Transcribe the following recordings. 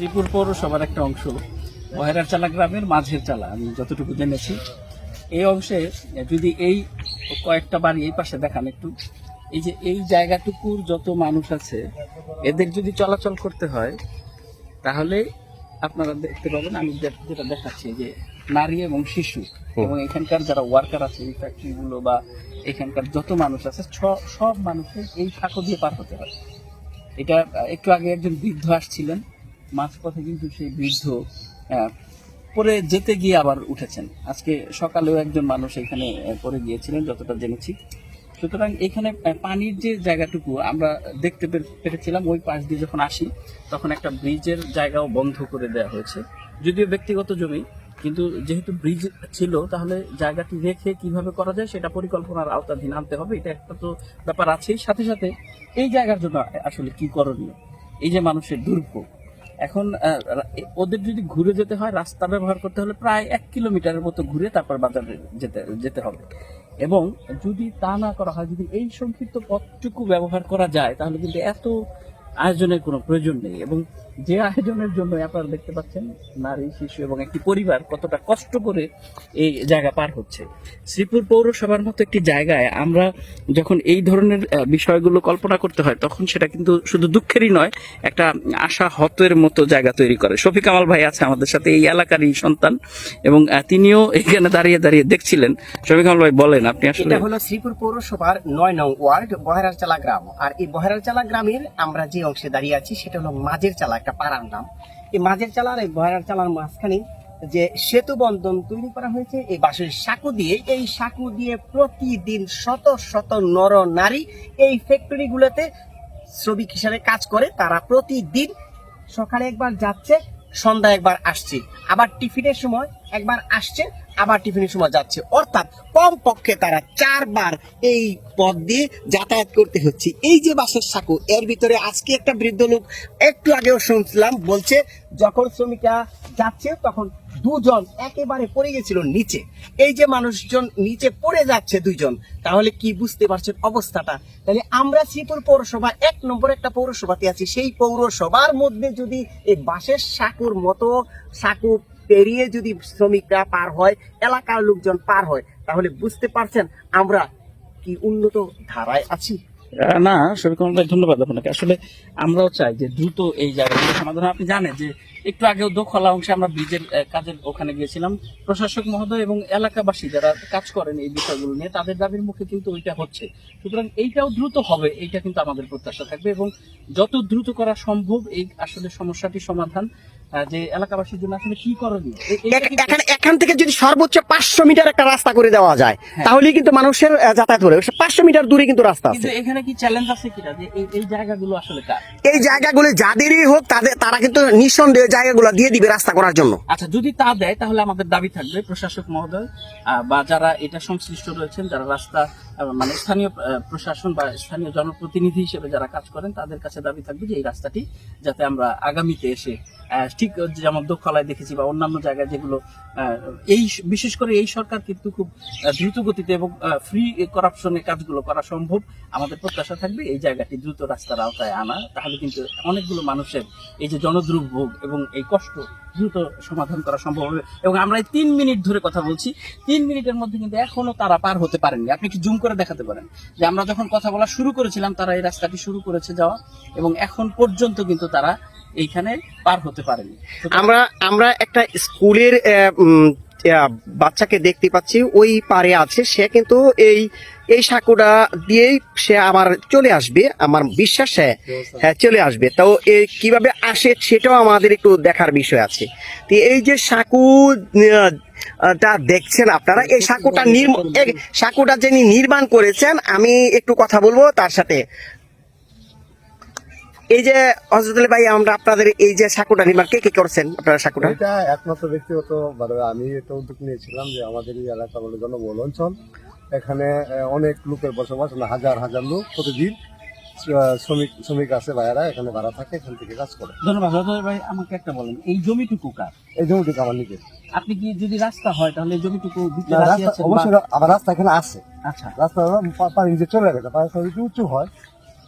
শ্রীপুর পৌরসভার একটা অংশ বহেরার চালা গ্রামের মাঝের চালা আমি যতটুকু জেনেছি। এই অংশে যদি এই কয়েকটা বাড়ি এই পাশে দেখান একটু। এই যে এই জায়গাটুকুর যত মানুষ আছে এদের যদি চলাচল করতে হয় তাহলে আপনারা দেখতে পাবেন আমি যেটা দেখাচ্ছি যে নারী এবং শিশু এবং এখানকার যারা ওয়ার্কার আছে এই ফ্যাক্টরিগুলো বা এখানকার যত মানুষ আছে সব মানুষের এই সাঁকো দিয়ে পার হতে হয়। এটা একটু আগে একজন বৃদ্ধ আসছিলেন মাঝপথে কিন্তু সেই বৃদ্ধ পরে যেতে গিয়ে আবার উঠেছেন। আজকে সকালেও একজন মানুষ এখানে পরে গিয়েছিলেন, যতটা জেনেছি। সুতরাং এখানে পানির যে জায়গাটুকু আমরা দেখতে পেরেছিলাম, ওই পাশ দিয়ে যখন আসি, তখন একটা ব্রিজের জায়গাও বন্ধ করে দেওয়া হয়েছে। যদিও ব্যক্তিগত জমি, কিন্তু যেহেতু ব্রিজ ছিল, তাহলে জায়গাটি রেখে কীভাবে করা যায় সেটা পরিকল্পনার আওতাধীন আনতে হবে, এটা একটা তো ব্যাপার আছেই। সাথে সাথে এই জায়গার জন্য আসলে কি করণীয়? এই যে মানুষের দুর্ভোগ এখন ওদের যদি ঘুরে যেতে হয়, রাস্তা ব্যবহার করতে হলে প্রায় এক কিলোমিটারের মতো ঘুরে তারপর বাজারে যেতে যেতে হবে। এবং যদি তা না করা হয়, যদি এই সংক্ষিপ্ত পথটুকু ব্যবহার করা যায়, তাহলে কিন্তু এত আয়োজনের কোনো প্রয়োজন নেই এবং যে আয়োজনের জন্য আপনারা দেখতে পাচ্ছেন নারী, শিশু এবং একটি পরিবার কতটা কষ্ট করে এই জায়গা পার হচ্ছে। শ্রীপুর পৌরসভার মতো একটি জায়গায় আমরা যখন এই ধরনের বিষয়গুলো কল্পনা করতে হয়, তখন সেটা কিন্তু শুধু দুঃখেরই নয়, একটা আশা হতের মতো জায়গা তৈরি করে। শফিক কামাল ভাই আছে আমাদের সাথে, এই এলাকারই সন্তান এবং তিনিও এখানে দাঁড়িয়ে দাঁড়িয়ে দেখছিলেন। শফিক কামাল ভাই, বলেন আপনি আসলে। হলো শ্রীপুর পৌরসভার নয় নং ওয়ার্ড বহেরার চালা গ্রাম। আর এই বহেরার চালা গ্রামের আমরা যে অংশে দাঁড়িয়ে আছি, সেটা হলো মাঝের চালা, একটা পাড়ার নাম। এই মাঝের চালার, এই বয়ার চালার মাঝখানে যে সেতু বন্ধন তৈরি করা হয়েছে, এই বাঁশের সাঁকু দিয়ে, এই সাঁকু দিয়ে প্রতিদিন শত শত নর নারী এই ফ্যাক্টরি গুলোতে শ্রমিক হিসাবে কাজ করে। তারা প্রতিদিন সকালে একবার যাচ্ছে সন্ধ্যা একবার আসছে। আবার টিফিনের সময় একবার আসছে, আবার টিফিনের সময় যাচ্ছে। অর্থাৎ কম পক্ষে তারা চারবার এই পথ দিয়ে যাতায়াত করতে হচ্ছে। এই যে বাসের সাঁকো, এর ভিতরে আজকে একটা বৃদ্ধ লোক একটু আগেও শুনছিলাম, বলছে যখন শ্রমিকা যাচ্ছে তখন দুজন একেবারে পড়ে গেছিল নিচে। এই যে মানুষজন নিচে পড়ে যাচ্ছে দুইজন, তাহলে কি বুঝতে পারছেন অবস্থাটা? তাহলে আমরা শ্রীপুর পৌরসভা এক নম্বর একটা পৌরসভাতে আছি। সেই পৌরসভার মধ্যে যদি এই বাঁশের সাঁকুর মতো সাঁকু পেরিয়ে যদি শ্রমিকরা পার হয়, এলাকার লোকজন পার হয়, তাহলে বুঝতে পারছেন আমরা কি উন্নত ধারায় আছি? না শফিক কামাল ভাই, ধন্যবাদ আপনাকে। আসলে আমরাও চাই যে দ্রুত এই জায়গাগুলো সমাধান। আপনি জানেন যে একটু আগেও দোখলা অংশে আমরা ব্রিজের কাজের ওখানে গিয়েছিলাম। প্রশাসক মহোদয় এবং এলাকাবাসী যারা কাজ করেন এই বিষয়গুলো নিয়ে, তাদের দাবির মুখে কিন্তু ওইটা হচ্ছে। সুতরাং এইটাও দ্রুত হবে, এইটা কিন্তু আমাদের প্রত্যাশা থাকবে এবং যত দ্রুত করা সম্ভব এই আসলে সমস্যাটি সমাধান। যে এলাকাবাসীর জন্য আসলে কি করণীয়? এ- এইটা এক- এখানে এখান থেকে যদি সর্বোচ্চ পাঁচশো মিটার একটা রাস্তা করে দেওয়া যায় তাহলে কিন্তু মানুষের যাতায়াত করে পাঁচশো মিটার দূরে কিন্তু রাস্তা আছে। এখানে কি চ্যালেঞ্জ আছে কিনা? যে এই জায়গাগুলো আসলে কার? এই জায়গাগুলো যাদেরই হোক তাদের তারা কিন্তু নিঃসন্দেহে জায়গাগুলো দিয়ে দিবে রাস্তা করার জন্য। আচ্ছা যদি তা দেয় তাহলে আমাদের দাবি থাকবে প্রশাসক মহোদয় বা যারা এটা সংশ্লিষ্ট রয়েছেন যারা রাস্তা মানে স্থানীয় প্রশাসন বা স্থানীয় জনপ্রতিনিধি হিসেবে যারা কাজ করেন তাদের কাছে দাবি থাকবে যে এই রাস্তাটি যাতে আমরা আগামীতে এসে ঠিক যেমন দক্ষলায় দেখেছি বা অন্যান্য জায়গায় যেগুলো এই বিশেষ করে এই সরকার কিন্তু খুব দ্রুত গতিতে এবং ফ্রি করাপশনের কাজগুলো করা সম্ভব। আমাদের প্রত্যাশা থাকবে এই জায়গাটি দ্রুত রাস্তার আওতায় আনা। তাহলে কিন্তু অনেকগুলো মানুষের এই যে জনদুর্ভোগ এবং এই কষ্ট দ্রুত সমাধান করা সম্ভব হবে। এবং আমরা এই তিন মিনিট ধরে কথা বলছি। তিন মিনিটের মধ্যে কিন্তু এখনও তারা পার হতে পারেননি। আপনি কি জুম করে দেখাতে পারেন। যে আমরা যখন কথা বলা শুরু করেছিলাম, তারা এই রাস্তাটি শুরু করেছে যাওয়া। এবং এখন পর্যন্ত কিন্তু তারা এইখানে পার হতে পারেনি। আমরা আমরা একটা স্কুলের বাচ্চাকে দেখতে পাচ্ছি ওই পারে আছে সে কিন্তু এই এই সাঁকুটা দিয়েই সে আবার চলে আসবে আমার বিশ্বাস হ্যাঁ হ্যাঁ চলে আসবে। তো এ কীভাবে আসে সেটাও আমাদের একটু দেখার বিষয় আছে। তো এই যে সাঁকু টা দেখছেন আপনারা এই সাঁকুটা নির্ম- সাঁকুটা যিনি নির্মাণ করেছেন আমি একটু কথা বলব তার সাথে। এই যে হজরত আলী ভাই আমরা আপনাদের এই যে সাঁকুটা নির্মাণ কে কে করছেন আপনারা সাঁকুটা? এটা একমাত্র ব্যক্তিগত মানে আমি এটা উদ্যোগ নিয়েছিলাম যে আমাদের এই এলাকা বলে জনবহুল অঞ্চল এখানে অনেক লোকের বসবাস মানে হাজার হাজার লোক প্রতিদিন আহ, শ্রমিক শ্রমিক আছে ভাইয়ারা এখানে ভাড়া থাকে এখান থেকে কাজ করে। ধন্যবাদ রতন ভাই আমাকে একটা বলেন এই জমিটুকু কার? এই জমিটুকু আমার নিজের। আপনি কি যদি রাস্তা হয় তাহলে জমিটুকু অবশ্যই আবার রাস্তা এখানে আছে। আচ্ছা। রাস্তা পানি যে চলে গেছে পানি একটু উঁচু হয়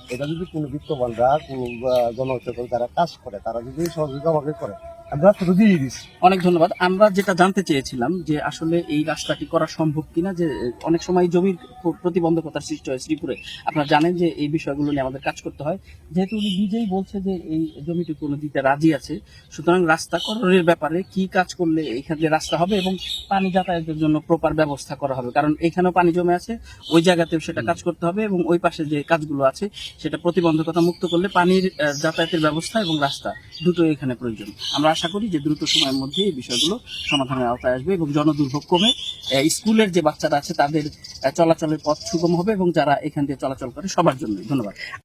এটা যদি কোনো বিত্তবানরা কোনো আহ, যারা কাজ করে তারা যদি সহযোগিতা আমাকে করে অনেক ধন্যবাদ। আমরা যেটা জানতে চেয়েছিলাম যে আসলে এই রাস্তাটি করা সম্ভব কিনা যে অনেক সময় জমির প্রতিবন্ধকতার সৃষ্টি হয় শ্রীপুরে। আপনারা জানেন যে এই বিষয়গুলো নিয়ে আমাদের কাজ করতে হয়। যেহেতু উনি নিজেই বলছে যে এই জমিটুকু উনি দিতে রাজি আছে সুতরাং রাস্তা করণের ব্যাপারে কি কাজ করলে এইখান দিয়ে রাস্তা হবে এবং পানি যাতায়াতের জন্য প্রপার ব্যবস্থা করা হবে? কারণ এখানেও পানি জমে আছে ওই জায়গাতেও সেটা কাজ করতে হবে এবং ওই পাশে যে কাজগুলো আছে সেটা প্রতিবন্ধকতা মুক্ত করলে পানির যাতায়াতের ব্যবস্থা এবং রাস্তা দুটোই এখানে প্রয়োজন। আমরা আশা করি যে দ্রুত সময়ের মধ্যে এই বিষয়গুলো সমাধানের আওতায় আসবে এবং জনদুর্ভোগ কমে স্কুলের যে বাচ্চারা আছে তাদের চলাচলের পথ সুগম হবে এবং যারা এখান দিয়ে চলাচল করে সবার জন্য ধন্যবাদ।